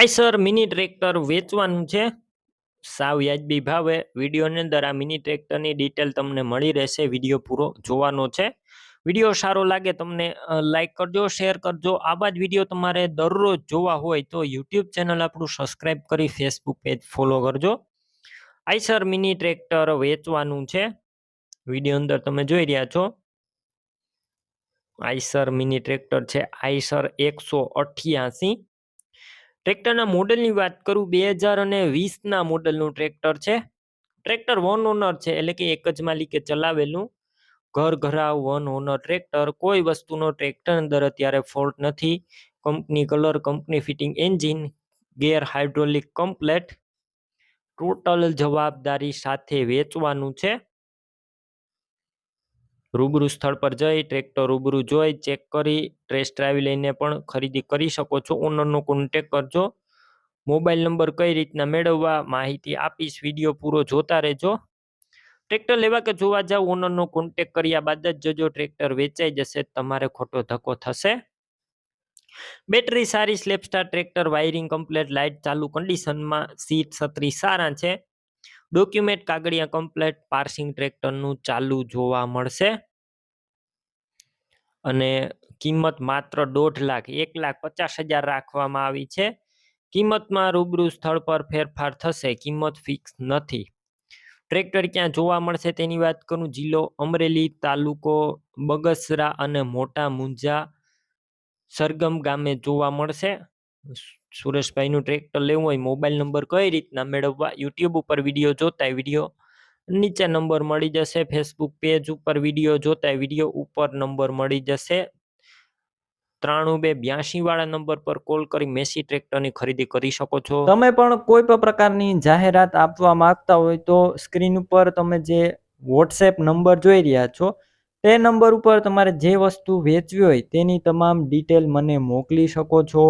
Eicher mini tractor વેચવાનું છે. સાવ વ્યાજબી ભાવે. વિડીયોની અંદર આ મિની ટ્રેક્ટરની ડિટેલ તમને મળી રહેશે. વીડિયો પૂરો જોવાનો છે. વીડિયો સારો લાગે તમને લાઇક કરજો શેર કરજો. આવા જ વીડિયો તમારે દરરોજ જોવા હોય તો યુટ્યુબ ચેનલ આપણું સબસ્ક્રાઈબ કરી ફેસબુક પેજ ફોલો કરજો. આઈસર મિની ટ્રેક્ટર વેચવાનું છે. વીડિયો અંદર તમે જોઈ રહ્યા છો. આઈસર મિની ટ્રેક્ટર છે. આઈસર એકસો અઠ્યાસી. ટ્રેક્ટરના મોડલની વાત કરું, બે હજાર અને વીસના મોડલનું ટ્રેક્ટર છે. ટ્રેક્ટર વન ઓનર છે, એટલે કે એક જ માલિકે ચલાવેલું. ઘર ઘરાવ વન ઓનર ટ્રેક્ટર, કોઈ વસ્તુનો ટ્રેક્ટર અંદર અત્યારે ફોલ્ટ નથી. Company colour, company fitting engine gear hydraulic complete total જવાબદારી સાથે વેચવાનું છે. રૂબરૂ સ્થળ પર જઈ ટ્રેક્ટર રૂબરૂ જોઈ ચેક કરી ટેસ્ટ ડ્રાઈવ લઈને પણ ખરીદી કરી શકો છો. ઓનરનો કોન્ટેક કરજો. મોબાઈલ નંબર કઈ રીતના મેળવવા, માહિતી આપીશ. વીડિયો પૂરો જોતા રહેજો. ટ્રેક્ટર લેવા કે જોવા જાવ ઓનરનો કોન્ટેક કર્યા બાદ જ જજો. ટ્રેક્ટર વેચાઈ જશે, તમારે ખોટો ધક્કો થશે. બેટરી સારી સ્લેપસ્ટાર ટ્રેક્ટર વાયરિંગ કમ્પ્લેટ લાઇટ ચાલુ કન્ડિશનમાં સીટ છત્રી સારા છે. ડોક્યુમેન્ટ કાગળિયા કમ્પ્લેટ, પાર્સિંગ ટ્રેક્ટરનું ચાલુ જોવા મળશે. અને કિંમત માત્ર દોઢ લાખ, એક લાખ પચાસ હજાર રાખવામાં આવી છે. કિંમતમાં રૂબરૂ સ્થળ પર ફેરફાર થશે, કિંમત ફિક્સ નથી. ટ્રેક્ટર ક્યાં જોવા મળશે તેની વાત કરું? જિલ્લો અમરેલી તાલુકો બગસરા અને મોટા મુંજા સરગમ ગામે જોવા મળશે. સુરેશભાઈનું ટ્રેક્ટર લેવું હોય મોબાઈલ નંબર કઈ રીતના મેળવવા? યુટ્યુબ ઉપર વીડિયો જોતા વીડિયો નીચે નંબર મળી જશે ફેસબુક પેજ ઉપર વીડિયો જોતા વીડિયો ઉપર નંબર મળી જશે. ત્રાણું બે બ્યાસી વાળા નંબર પર કોલ કરી મેસી ટ્રેક્ટરની ખરીદી કરી શકો છો. તમે પણ કોઈ પણ પ્રકારની જાહેરાત આપવા માંગતા હોય તો સ્ક્રીન ઉપર તમે જે વોટ્સએપ નંબર જોઈ રહ્યા છો, તે નંબર ઉપર તમારે જે વસ્તુ વેચવી હોય તેની તમામ ડિટેલ મને મોકલી શકો છો.